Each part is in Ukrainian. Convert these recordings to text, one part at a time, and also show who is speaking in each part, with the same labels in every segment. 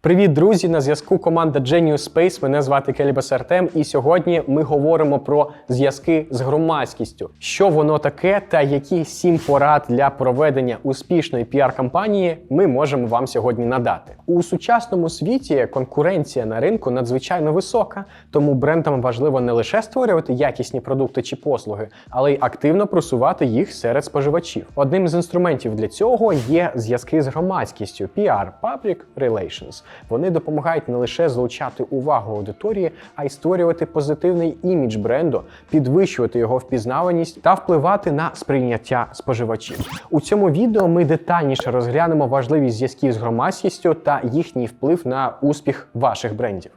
Speaker 1: Привіт, друзі! На зв'язку команда Genius Space. Мене звати Келібас Артем, і сьогодні ми говоримо про зв'язки з громадськістю, що воно таке, та які сім порад для проведення успішної піар-кампанії ми можемо вам сьогодні надати. У сучасному світі конкуренція на ринку надзвичайно висока, тому брендам важливо не лише створювати якісні продукти чи послуги, але й активно просувати їх серед споживачів. Одним з інструментів для цього є зв'язки з громадськістю PR – Public Relations. Вони допомагають не лише залучати увагу аудиторії, а й створювати позитивний імідж бренду, підвищувати його впізнаваність та впливати на сприйняття споживачів. У цьому відео ми детальніше розглянемо важливість зв'язків з громадськістю та їхній вплив на успіх ваших брендів.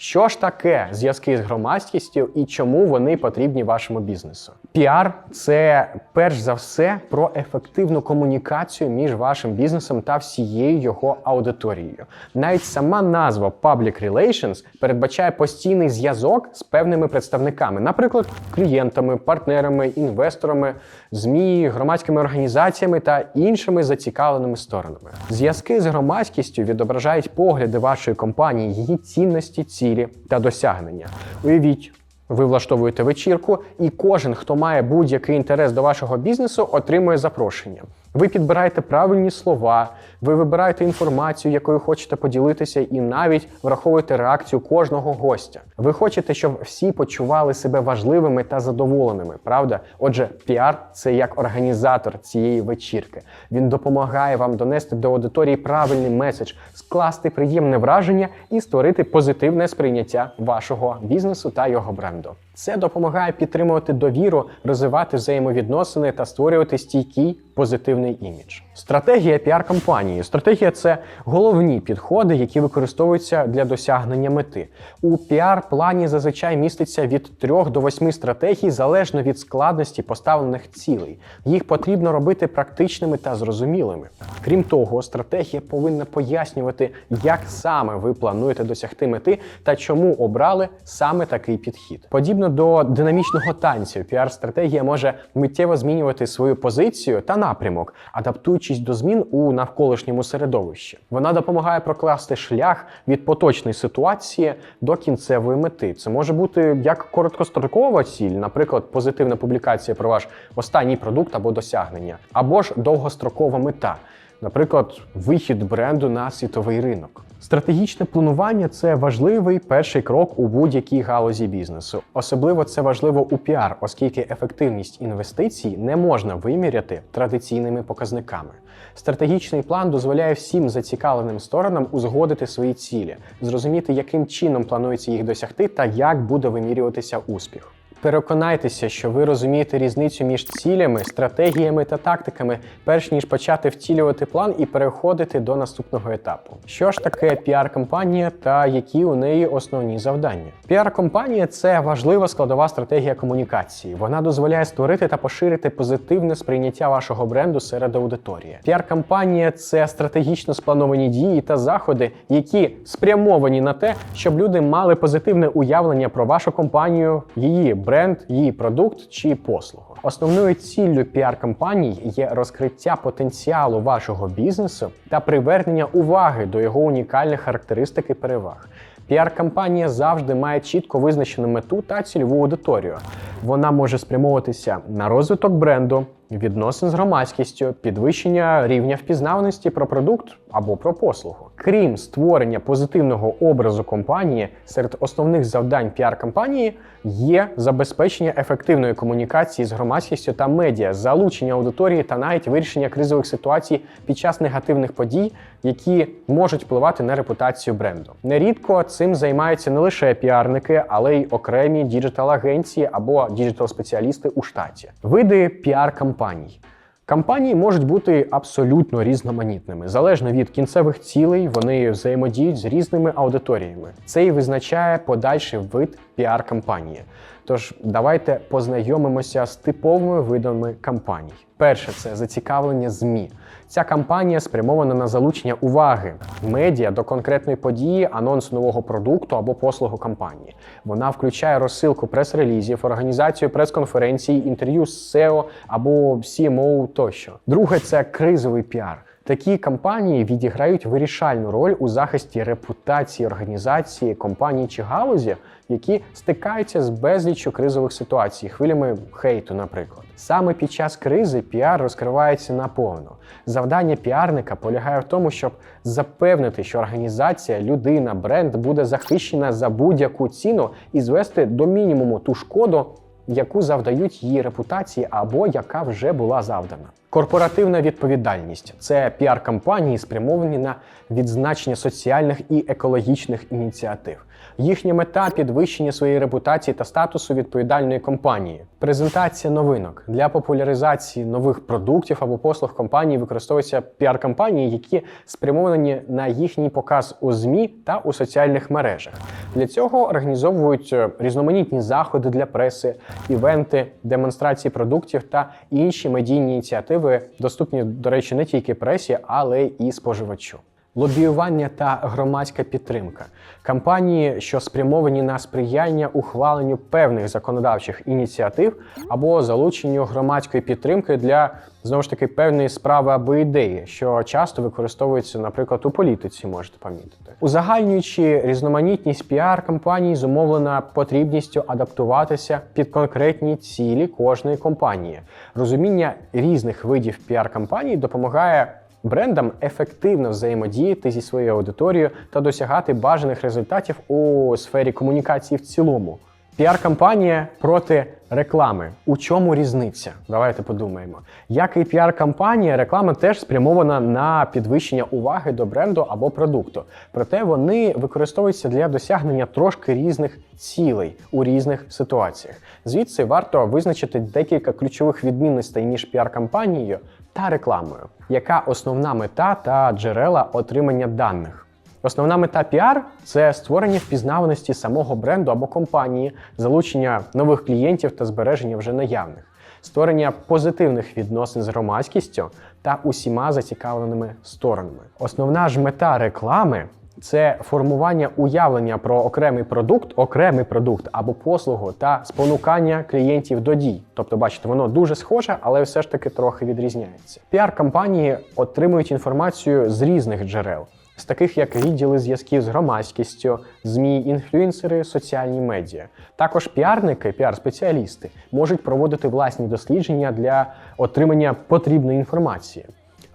Speaker 1: Що ж таке зв'язки з громадськістю і чому вони потрібні вашому бізнесу? Піар це перш за все про ефективну комунікацію між вашим бізнесом та всією його аудиторією. Навіть сама назва Public Relations передбачає постійний зв'язок з певними представниками, наприклад, клієнтами, партнерами, інвесторами, ЗМІ, громадськими організаціями та іншими зацікавленими сторонами. Зв'язки з громадськістю відображають погляди вашої компанії, її цінності, цілі та досягнення. Уявіть. Ви влаштовуєте вечірку, і кожен, хто має будь-який інтерес до вашого бізнесу, отримує запрошення. Ви підбираєте правильні слова, ви вибираєте інформацію, якою хочете поділитися, і навіть враховуєте реакцію кожного гостя. Ви хочете, щоб всі почували себе важливими та задоволеними, правда? Отже, піар це як організатор цієї вечірки. Він допомагає вам донести до аудиторії правильний меседж, скласти приємне враження і створити позитивне сприйняття вашого бізнесу та його бренду. Це допомагає підтримувати довіру, розвивати взаємовідносини та створювати стійкий позитивний імідж. Стратегія піар-кампанії. Стратегія це головні підходи, які використовуються для досягнення мети. У піар-плані зазвичай міститься від 3 до 8 стратегій залежно від складності поставлених цілей. Їх потрібно робити практичними та зрозумілими. Крім того, стратегія повинна пояснювати, як саме ви плануєте досягти мети та чому обрали саме такий підхід. Подібно до динамічного танцю, піар-стратегія може миттєво змінювати свою позицію та напрямок, адаптуючись до змін у навколишньому середовищі. Вона допомагає прокласти шлях від поточної ситуації до кінцевої мети. Це може бути як короткострокова ціль, наприклад, позитивна публікація про ваш останній продукт або досягнення, або ж довгострокова мета. Наприклад, вихід бренду на світовий ринок. Стратегічне планування це важливий перший крок у будь-якій галузі бізнесу. Особливо це важливо у піар, оскільки ефективність інвестицій не можна виміряти традиційними показниками. Стратегічний план дозволяє всім зацікавленим сторонам узгодити свої цілі, зрозуміти, яким чином планується їх досягти та як буде вимірюватися успіх. Переконайтеся, що ви розумієте різницю між цілями, стратегіями та тактиками, перш ніж почати втілювати план і переходити до наступного етапу. Що ж таке піар-кампанія та які у неї основні завдання? Піар-компанія це важлива складова стратегія комунікації. Вона дозволяє створити та поширити позитивне сприйняття вашого бренду серед аудиторії. Піар-кампанія це стратегічно сплановані дії та заходи, які спрямовані на те, щоб люди мали позитивне уявлення про вашу компанію, її бренд, її продукт чи послугу. Основною ціллю піар-кампаній є розкриття потенціалу вашого бізнесу та привернення уваги до його унікальних характеристик і переваг. Піар-кампанія завжди має чітко визначену мету та цільову аудиторію. Вона може спрямовуватися на розвиток бренду, відносин з громадськістю, підвищення рівня впізнаваності про продукт або про послугу. Крім створення позитивного образу компанії, серед основних завдань піар-кампанії є забезпечення ефективної комунікації з громадськістю та медіа, залучення аудиторії та навіть вирішення кризових ситуацій під час негативних подій, які можуть впливати на репутацію бренду. Нерідко цим займаються не лише піарники, але й окремі діджитал-агенції або діджитал-спеціалісти у штаті. Види піар-кампаній. Кампанії можуть бути абсолютно різноманітними. Залежно від кінцевих цілей, вони взаємодіють з різними аудиторіями. Це і визначає подальший вид піар-кампанії. Тож давайте познайомимося з типовими видами кампаній. Перше це зацікавлення ЗМІ. Ця кампанія спрямована на залучення уваги медіа до конкретної події, анонсу нового продукту або послугу компанії. Вона включає розсилку прес-релізів, організацію прес-конференцій, інтерв'ю з SEO або CMO тощо. Друге це кризовий піар. Такі кампанії відіграють вирішальну роль у захисті репутації організації, компанії чи галузі, які стикаються з безліччю кризових ситуацій, хвилями хейту, наприклад. Саме під час кризи піар розкривається наповно. Завдання піарника полягає в тому, щоб запевнити, що організація, людина, бренд буде захищена за будь-яку ціну і звести до мінімуму ту шкоду, яку завдають її репутації або яка вже була завдана. Корпоративна відповідальність це піар-кампанії, спрямовані на відзначення соціальних і екологічних ініціатив. Їхня мета підвищення своєї репутації та статусу відповідальної компанії. Презентація новинок для популяризації нових продуктів або послуг компанії використовуються піар-кампанії, які спрямовані на їхній показ у ЗМІ та у соціальних мережах. Для цього організовують е, різноманітні заходи для преси, івенти, демонстрації продуктів та інші медійні ініціативи, доступні, до речі, не тільки пресі, але і споживачу. Лобіювання та громадська підтримка кампанії, що спрямовані на сприяння ухваленню певних законодавчих ініціатив або залученню громадської підтримки для знову ж таки певної справи або ідеї, що часто використовується, наприклад, у політиці, можете помітити. Узагальнюючи різноманітність піар-кампаній, зумовлена потрібністю адаптуватися під конкретні цілі кожної компанії. Розуміння різних видів піар-кампаній допомагає брендам ефективно взаємодіяти зі своєю аудиторією та досягати бажаних результатів у сфері комунікації в цілому. Піар-кампанія проти реклами. У чому різниця? Давайте подумаємо. Як і піар-кампанія, реклама теж спрямована на підвищення уваги до бренду або продукту. Проте вони використовуються для досягнення трошки різних цілей у різних ситуаціях. Звідси варто визначити декілька ключових відмінностей між піар-кампанією та рекламою, яка основна мета та джерела отримання даних. Основна мета піар це створення впізнаваності самого бренду або компанії, залучення нових клієнтів та збереження вже наявних, створення позитивних відносин з громадськістю та усіма зацікавленими сторонами. Основна ж мета реклами це формування уявлення про окремий продукт, окремий продукт або послугу та спонукання клієнтів до дій. Тобто, бачите, воно дуже схоже, але все ж таки трохи відрізняється. Піар-кампанії отримують інформацію з різних джерел. З таких як відділи зв'язків з громадськістю, ЗМІ, інфлюенсери, соціальні медіа. Також піарники, піар-спеціалісти можуть проводити власні дослідження для отримання потрібної інформації.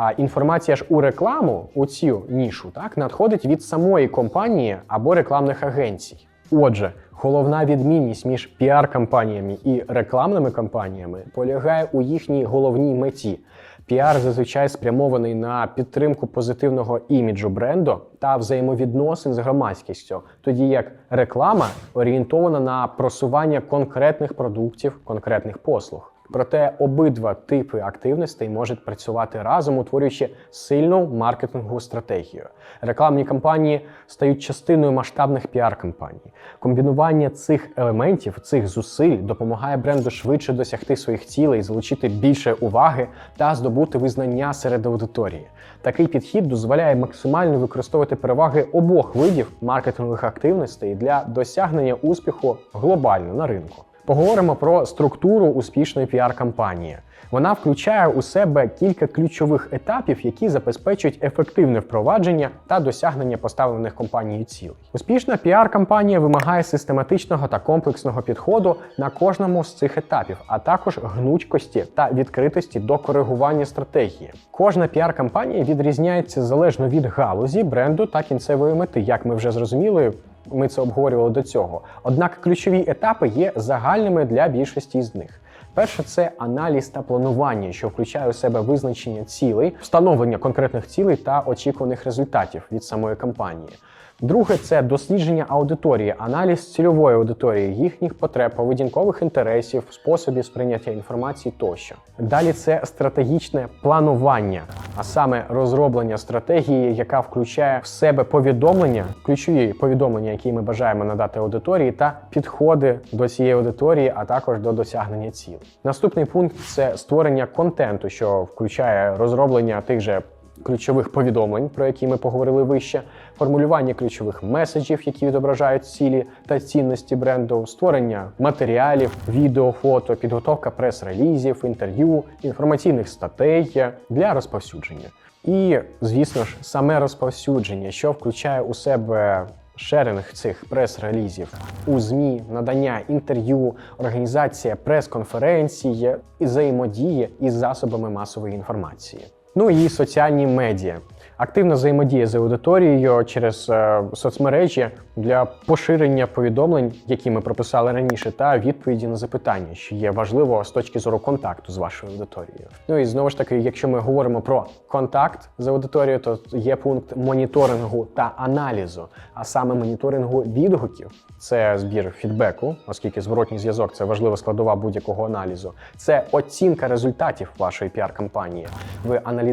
Speaker 1: А інформація ж у рекламу, у цю нішу, так надходить від самої компанії або рекламних агенцій. Отже, головна відмінність між піар-кампаніями і рекламними кампаніями полягає у їхній головній меті. Піар зазвичай спрямований на підтримку позитивного іміджу бренду та взаємовідносин з громадськістю, тоді як реклама орієнтована на просування конкретних продуктів, конкретних послуг. Проте обидва типи активностей можуть працювати разом, утворюючи сильну маркетингову стратегію. Рекламні кампанії стають частиною масштабних піар-кампаній. Комбінування цих елементів, цих зусиль допомагає бренду швидше досягти своїх цілей, залучити більше уваги та здобути визнання серед аудиторії. Такий підхід дозволяє максимально використовувати переваги обох видів маркетингових активностей для досягнення успіху глобально на ринку. Поговоримо про структуру успішної піар-кампанії. Вона включає у себе кілька ключових етапів, які забезпечують ефективне впровадження та досягнення поставлених компанією цілей. Успішна піар-кампанія вимагає систематичного та комплексного підходу на кожному з цих етапів, а також гнучкості та відкритості до коригування стратегії. Кожна піар-кампанія відрізняється залежно від галузі, бренду та кінцевої мети, як ми вже зрозуміли. Ми це обговорювали до цього. Однак ключові етапи є загальними для більшості з них. Перше це аналіз та планування, що включає у себе визначення цілей, встановлення конкретних цілей та очікуваних результатів від самої кампанії. Друге це дослідження аудиторії, аналіз цільової аудиторії, їхніх потреб, поведінкових інтересів, способів сприйняття інформації тощо. Далі це стратегічне планування, а саме розроблення стратегії, яка включає в себе повідомлення, ключові повідомлення, які ми бажаємо надати аудиторії, та підходи до цієї аудиторії, а також до досягнення цілей. Наступний пункт це створення контенту, що включає розроблення тих же ключових повідомлень, про які ми поговорили вище, формулювання ключових меседжів, які відображають цілі та цінності бренду, створення матеріалів, відео, фото, підготовка прес-релізів, інтерв'ю, інформаційних статей для розповсюдження. І, звісно ж, саме розповсюдження, що включає у себе шеринг цих прес-релізів у ЗМІ, надання інтерв'ю, організація прес-конференцій і взаємодії із засобами масової інформації. Ну і соціальні медіа. Активна взаємодія з аудиторією через е, соцмережі для поширення повідомлень, які ми прописали раніше, та відповіді на запитання, що є важливо з точки зору контакту з вашою аудиторією. Ну і знову ж таки, якщо ми говоримо про контакт з аудиторією, то є пункт моніторингу та аналізу, а саме моніторингу відгуків. Це збір фідбеку, оскільки зворотній зв'язок це важлива складова будь-якого аналізу. Це оцінка результатів вашої піар-кампанії. Ви аналізуєте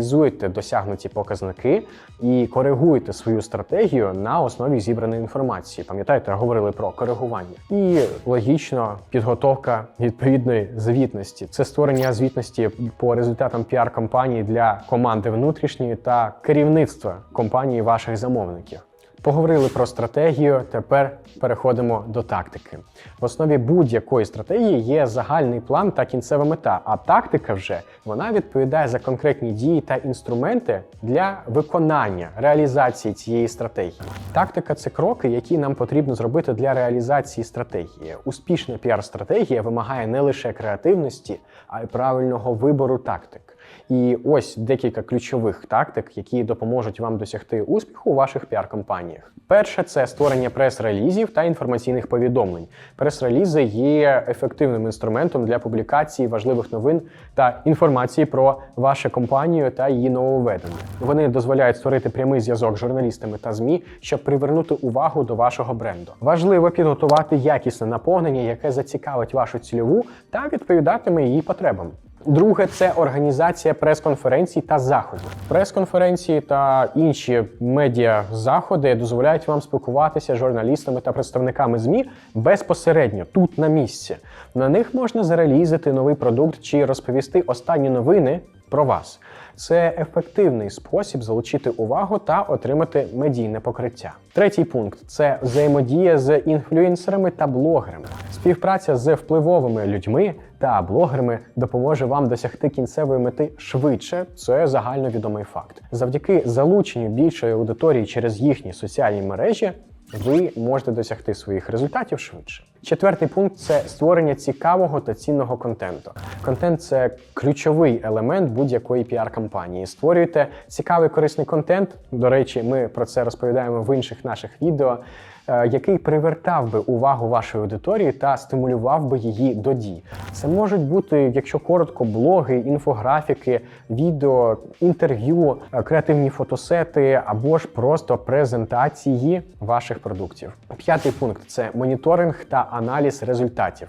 Speaker 1: досягнуті показники і коригуйте свою стратегію на основі зібраної інформації. Пам'ятаєте, говорили про коригування. І логічно підготовка відповідної звітності. Це створення звітності по результатам піар-кампанії для команди внутрішньої та керівництва компанії ваших замовників. Поговорили про стратегію, тепер переходимо до тактики. В основі будь-якої стратегії є загальний план та кінцева мета, а тактика вже вона відповідає за конкретні дії та інструменти для виконання реалізації цієї стратегії. Тактика це кроки, які нам потрібно зробити для реалізації стратегії. Успішна піар-стратегія вимагає не лише креативності, а й правильного вибору тактик. І ось декілька ключових тактик, які допоможуть вам досягти успіху у ваших піар-компаніях. Перше це створення прес-релізів та інформаційних повідомлень. Прес-релізи є ефективним інструментом для публікації важливих новин та інформації про вашу компанію та її нововведення. Вони дозволяють створити прямий зв'язок з журналістами та ЗМІ, щоб привернути увагу до вашого бренду. Важливо підготувати якісне наповнення, яке зацікавить вашу цільову та відповідатиме її потребам. Друге це організація прес-конференцій та заходів. Прес-конференції та інші медіа заходи дозволяють вам спілкуватися з журналістами та представниками ЗМІ безпосередньо тут на місці. На них можна зарелізити новий продукт чи розповісти останні новини про вас. Це ефективний спосіб залучити увагу та отримати медійне покриття. Третій пункт це взаємодія з інфлюенсерами та блогерами. Співпраця з впливовими людьми та блогерами допоможе вам досягти кінцевої мети швидше. Це загальновідомий факт. Завдяки залученню більшої аудиторії через їхні соціальні мережі. Ви можете досягти своїх результатів швидше. Четвертий пункт це створення цікавого та цінного контенту. Контент це ключовий елемент будь-якої піар-кампанії. Створюйте цікавий корисний контент. До речі, ми про це розповідаємо в інших наших відео, який привертав би увагу вашої аудиторії та стимулював би її до дій. Це можуть бути, якщо коротко, блоги, інфографіки, відео, інтерв'ю, е, креативні фотосети або ж просто презентації ваших продуктів. П'ятий пункт це моніторинг та аналіз результатів.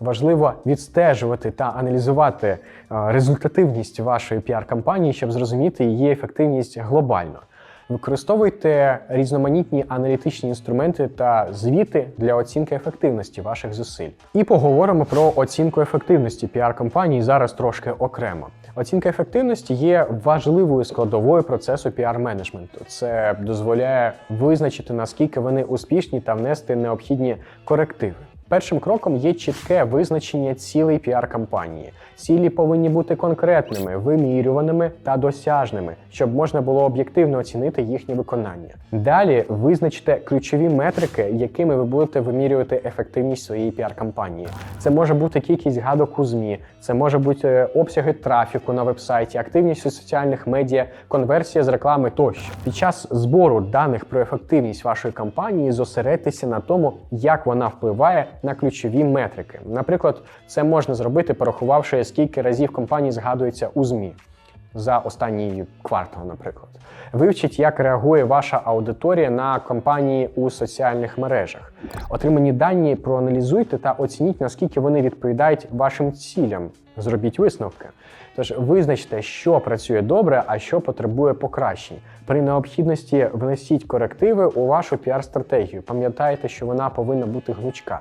Speaker 1: Важливо відстежувати та аналізувати е, результативність вашої піар-кампанії, щоб зрозуміти її ефективність глобально. Використовуйте різноманітні аналітичні інструменти та звіти для оцінки ефективності ваших зусиль. І поговоримо про оцінку ефективності піар-кампанії зараз трошки окремо. Оцінка ефективності є важливою складовою процесу піар-менеджменту. Це дозволяє визначити наскільки вони успішні та внести необхідні корективи. Першим кроком є чітке визначення цілей піар-кампанії. Цілі повинні бути конкретними, вимірюваними та досяжними, щоб можна було об'єктивно оцінити їхнє виконання. Далі визначте ключові метрики, якими ви будете вимірювати ефективність своєї піар-кампанії. Це може бути кількість гадок у ЗМІ, це може бути обсяги трафіку на вебсайті, активність у соціальних медіа, конверсія з реклами тощо. Під час збору даних про ефективність вашої кампанії зосередьтеся на тому, як вона впливає на ключові метрики. Наприклад, це можна зробити, порахувавши, скільки разів компанії згадується у ЗМІ за останній квартал, наприклад. Вивчіть, як реагує ваша аудиторія на кампанії у соціальних мережах. Отримані дані проаналізуйте та оцініть, наскільки вони відповідають вашим цілям. Зробіть висновки. Тож визначте, що працює добре, а що потребує покращень. При необхідності внесіть корективи у вашу піар-стратегію. Пам'ятайте, що вона повинна бути гнучка.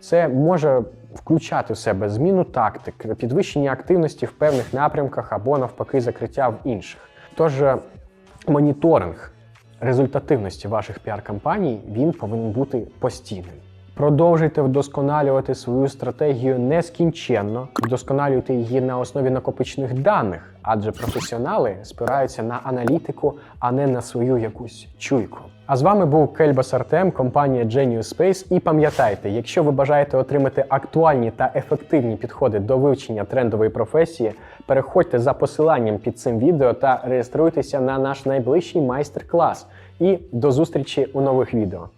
Speaker 1: Це може включати в себе зміну тактик, підвищення активності в певних напрямках або навпаки закриття в інших. Тож е, моніторинг результативності ваших піар-кампаній він повинен бути постійним. Продовжуйте вдосконалювати свою стратегію нескінченно, вдосконалюйте її на основі накопичених даних, адже професіонали спираються на аналітику, а не на свою якусь чуйку. А з вами був Кельбас Артем, компанія Genius Space. І пам'ятайте, якщо ви бажаєте отримати актуальні та ефективні підходи до вивчення трендової професії, переходьте за посиланням під цим відео та реєструйтеся на наш найближчий майстер-клас. І до зустрічі у нових відео.